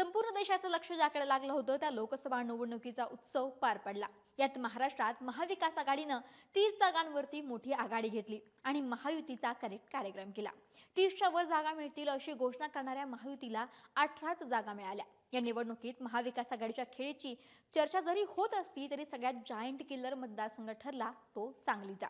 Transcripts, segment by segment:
संपूर्ण देशाचं लक्ष ज्याकडे लागलं होतं त्या लोकसभा निवडणुकीचा उत्सव पार पडला. यात महाराष्ट्रात महाविकास आघाडीनं तीस जागांवरती मोठी आघाडी घेतली आणि महायुतीचा करेक्ट कार्यक्रम केला. तीसच्या वर जागा मिळतील अशी घोषणा करणाऱ्या महायुतीला अठराच जागा मिळाल्या. या निवडणुकीत महाविकास आघाडीच्या खेळीची चर्चा जरी होत असली तरी सगळ्यात जायंट किल्लर मतदारसंघ ठरला तो सांगलीचा.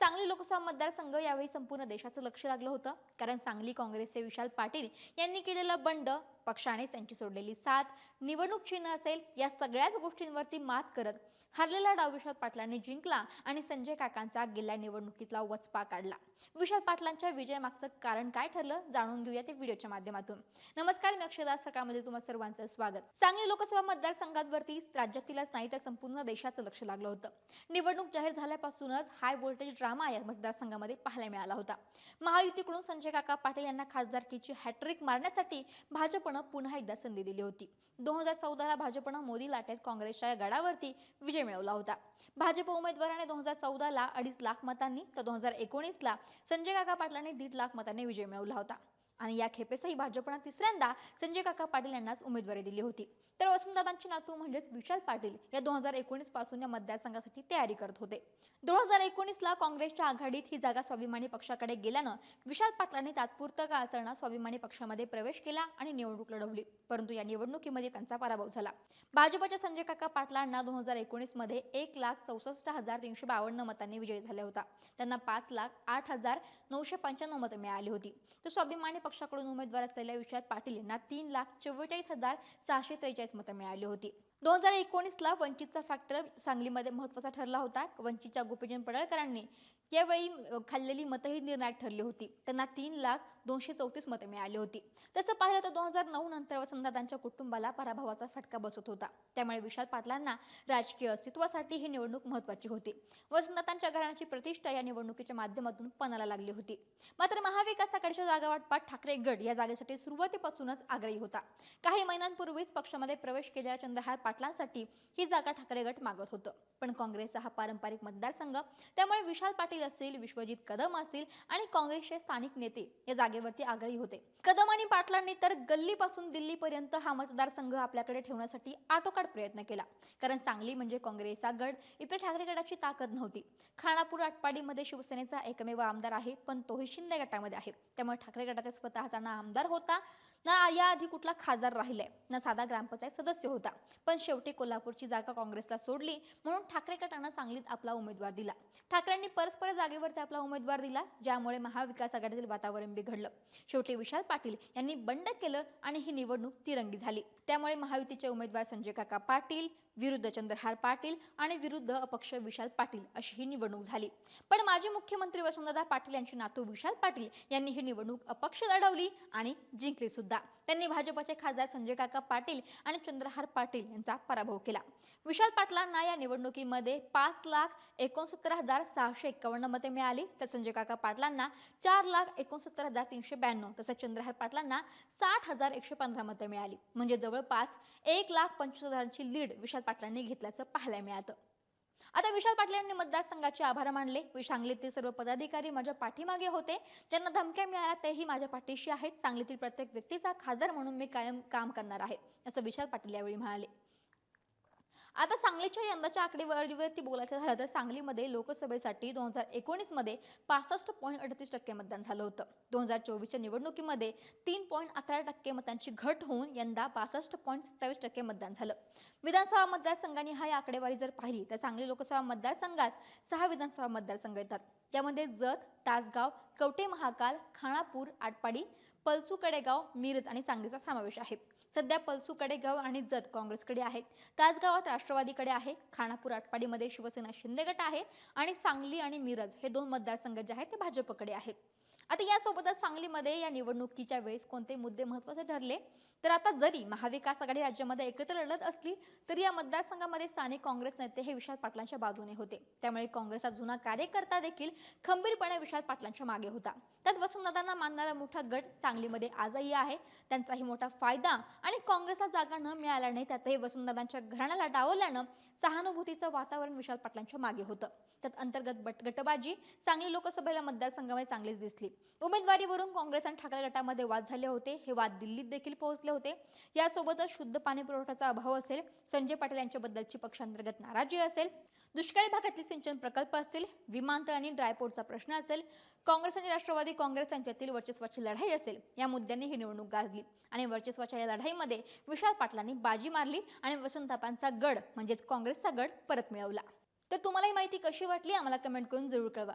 सांगली लोकसभा मतदारसंघ यावेळी संपूर्ण देशाचं लक्ष लागलं होतं कारण सांगली काँग्रेसचे विशाल पाटील यांनी केलेलं बंड पक्षाने त्यांची सोडलेली साथ निवडणूक चिन्ह असेल या सगळ्याच गोष्टींवरती मात करत हरलेला डाव विशाल पाटलांनी जिंकला आणि संजय काकांचा गेल्या निवडणुकीतला वचपा काढला. विशाल पाटलांच्या विजय मागचं कारण काय ठरलं जाणून घेऊया ते व्हिडिओच्या माध्यमातून. नमस्कार मी अक्षदा. सकाळमध्ये तुम्हा सर्वांचं स्वागत. सांगली लोकसभा मतदारसंघांवरती राज्यातीलच नाही तर संपूर्ण देशाचं लक्ष लागलं होतं. निवडणूक जाहीर झाल्यापासूनच हाय व्होल्टेज ड्रामा या मतदारसंघामध्ये पाहायला मिळाला होता. महायुतीकडून संजय काका पाटील यांना खासदारकीची हॅट्रिक मारण्यासाठी भाजपनं पुन्हा एकदा संधी दिली होती. दोन हजार चौदाला भाजपनं मोदी लाटेत काँग्रेसच्या गडावरती विजय मिळवला होता. भाजप उमेदवाराने दोन हजार चौदाला अडीच लाख मतांनी तर दोन हजार एकोणीसला संजय काका पाटलांनी दीड लाख मतांनी विजय मिळवला होता. आणि या खेपेसही भाजपनं तिसऱ्यांदा संजय काका पाटील यांनाच उमेदवारी दिली होती. तर वसंतदादांचे नातू म्हणजेच विशाल पाटील या दोन हजार एकोणीसपासून या मतदारसंघासाठी तयारी करत होते. दोन हजार एकोणीसला काँग्रेसच्या आघाडीत ही जागा स्वाभिमानी पक्षाकडे गेल्यानं विशाल पाटलांनी तात्पुरतं का असताना स्वाभिमानी पक्षामध्ये प्रवेश केला आणि निवडणूक लढवली? परंतु या निवडणुकीमध्ये त्यांचा पराभव झाला. भाजपच्या संजय काका पाटलांना दोन हजार एकोणीसमध्ये एक लाख चौसष्ट हजार तीनशे बावन्न मतांनी विजयी झाला होता त्यांना पाच लाख आठ हजार नऊशे पंच्याण्णव मतं मिळाली होती. तर स्वाभिमानी पक्षाकडून उमेदवार असलेल्या विषयात पाटील यांना तीन लाख चव्वेचाळीस हजार सहाशे त्रेचाळीस मतं मिळाली होती. दोन हजार एकोणीसला वंचितचा फॅक्टर सांगलीमध्ये महत्त्वाचा ठरला होता. वंचितच्या गोपीचंद पडळकरांनी यावेळी खाल्लेली मतंही निर्णायक ठरली होती. त्यांना तीन लाख दोनशे चौतीस मतं मिळाली होती. तसं पाहिलं तर दोन हजार नऊ नंतर वसंतदादांच्या कुटुंबाला पराभवाचा फटका बसत होता. त्यामुळे विशाल पाटलांना राजकीय अस्तित्वासाठी ही निवडणूक महत्त्वाची होती. वसंतदादांच्या घराण्याची प्रतिष्ठा या निवडणुकीच्या माध्यमातून पणाला लागली होती. मात्र महाविकास आघाडीच्या जागा वाटपात ठाकरे गड या जागेसाठी सुरुवातीपासूनच आग्रही होता. काही महिन्यांपूर्वीच पक्षामध्ये प्रवेश केलेल्या चंद्रहार पाटलांसाठी ही जागा ठाकरे गट मागत होतं. पण काँग्रेसचा हा पारंपरिक मतदारसंघ त्यामुळे विशाल पाटील असतील विश्वजित कदम असतील आणि काँग्रेसचे स्थानिक नेते या जागेवरती आग्रही होते. कदम आणि पाटलांनी तर गल्लीपासून दिल्लीपर्यंत हा मतदारसंघ आपल्याकडे ठेवण्यासाठी आटोकाट प्रयत्न केला. कारण सांगली म्हणजे काँग्रेसचा गड इथे ठाकरे गटाची ताकद नव्हती. खानापूर आटपाडीमध्ये शिवसेनेचा एकमेव आमदार आहे पण तोही शिंदे गटामध्ये आहे. त्यामुळे ठाकरे गटाचा स्वतःचा ना आमदार होता ना याआधी कुठला खासदार राहिलाय ना साधा ग्रामपंचायत सदस्य होता. पण शेवटी कोल्हापूरची जागा काँग्रेसला सोडली म्हणून ठाकरे गटानं सांगलीत आपला उमेदवार दिला. ठाकरेंनी परस्पर जागेवरती आपला उमेदवार दिला ज्यामुळे महाविकास आघाडीतील वातावरण बिघडलं. शेवटी विशाल पाटील यांनी बंड केलं आणि ही निवडणूक तिरंगी झाली. त्यामुळे महायुतीचे उमेदवार संजय काका पाटील विरुद्ध चंद्रहार पाटील आणि विरुद्ध अपक्ष विशाल पाटील अशी ही निवडणूक झाली. पण माजी मुख्यमंत्री वसुंधरा पाटील यांचे नातू विशाल पाटील यांनी ही निवडणूक अपक्ष लढवली आणि जिंकली सुद्धा. त्यांनी भाजपचे खासदार संजय काका पाटील आणि चंद्रहार पाटील यांचा पराभव केला. विशाल पाटलांना या निवडणुकीमध्ये पाच लाख एकोणसत्तर हजार सहाशे एक्कावन्न मते मिळाली. तर संजय काका पाटलांना चार लाख एकोणसत्तर हजार तीनशे ब्याण्णव. तसंच चंद्रहार पाटलांना साठ हजार एकशे पंधरा मते मिळाली. म्हणजे जवळपास एक लाख पंचवीस हजारांची लीड विशाल पाटलांनी घेतल्याचं पाहायला मिळालं. आता विशाल पाटील यांनी मतदारसंघाचे आभार मानले. सांगलीतील सर्व पदाधिकारी माझ्या पाठीमागे होते. ज्यांना धमक्या मिळाल्या तेही माझ्या पाठीशी आहेत. सांगलीतील प्रत्येक व्यक्तीचा खासदार म्हणून मी कायम काम करणार आहे असं विशाल पाटील यावेळी म्हणाले. आता सांगलीच्या यंदाच्या आकडेवारीवरती बोलायचं झालं तर सांगलीमध्ये लोकसभेसाठी दोन हजार एकोणीसमध्ये पासष्ट पॉईंट अडतीस टक्के मतदान झालं होतं. दोन हजार चोवीसच्या निवडणुकीमध्ये तीन पॉईंट अकरा टक्के मतांची घट होऊन यंदा पासष्ट पॉईंट सत्तावीस टक्के मतदान झालं. विधानसभा मतदारसंघाने हा आकडेवारी जर पाहिली तर सांगली लोकसभा मतदारसंघात सहा विधानसभा मतदारसंघ येतात. त्यामध्ये जत तासगाव कवटे महाकाल खाणापूर आटपाडी पलसू कडेगाव मिरज आणि सांगलीचा समावेश आहे. सध्या पलसू कडेगाव आणि जत काँग्रेसकडे आहेत. तासगावात राष्ट्रवादीकडे आहे. खानापूर आटपाडीमध्ये शिवसेना शिंदे गट आहे. आणि सांगली आणि मिरज हे दोन मतदारसंघ जे आहेत ते भाजपकडे आहेत. आता यासोबतच सांगलीमध्ये या निवडणुकीच्या वेळेस कोणते मुद्दे महत्त्वाचे ठरले? तर आता जरी महाविकास आघाडी राज्यामध्ये एकत्र लढत असली तरी या मतदारसंघामध्ये स्थानिक काँग्रेस नेते हे विशाल पाटलांच्या बाजूने होते. त्यामुळे काँग्रेसचा जुना कार्यकर्ता देखील खंबीरपणे विशाल पाटलांच्या मागे होता. त्यात वसंतदादांना मानणारा मोठा गट सांगलीमध्ये आजही आहे. त्यांचाही मोठा फायदा आणि काँग्रेसला जागा न मिळाल्याने त्यातही वसंतदादांच्या घराण्याला डावल्यानं सहानुभूतीचं वातावरण विशाल पाटलांच्या मागे होतं. त्यात अंतर्गत बट गटबाजी सांगली लोकसभेला मतदारसंघामध्ये चांगलीच दिसली. उमेदवारीवरून काँग्रेस आणि ठाकरे गटामध्ये वाद झाले होते. हे वाद दिल्लीत देखील पोहोचले होते. यासोबतच शुद्ध पाणी पुरवठ्याचा अभाव असेल संजय पाटील यांच्याबद्दलची पक्षांतर्गत नाराजी असेल दुष्काळी भागातील सिंचन प्रकल्प असतील विमानतळ आणि ड्रायपोर्टचा प्रश्न असेल काँग्रेस आणि राष्ट्रवादी काँग्रेस यांच्यातील वर्चस्वाची लढाई असेल या मुद्द्यांनी ही निवडणूक गाजली आणि वर्चस्वाच्या या लढाईमध्ये विशाल पाटलांनी बाजी मारली आणि वसंतापांचा गड म्हणजेच काँग्रेसचा गड परत मिळवला. तर तुम्हाला ही माहिती कशी वाटली? आम्हाला कमेंट करून जरूर कळवा.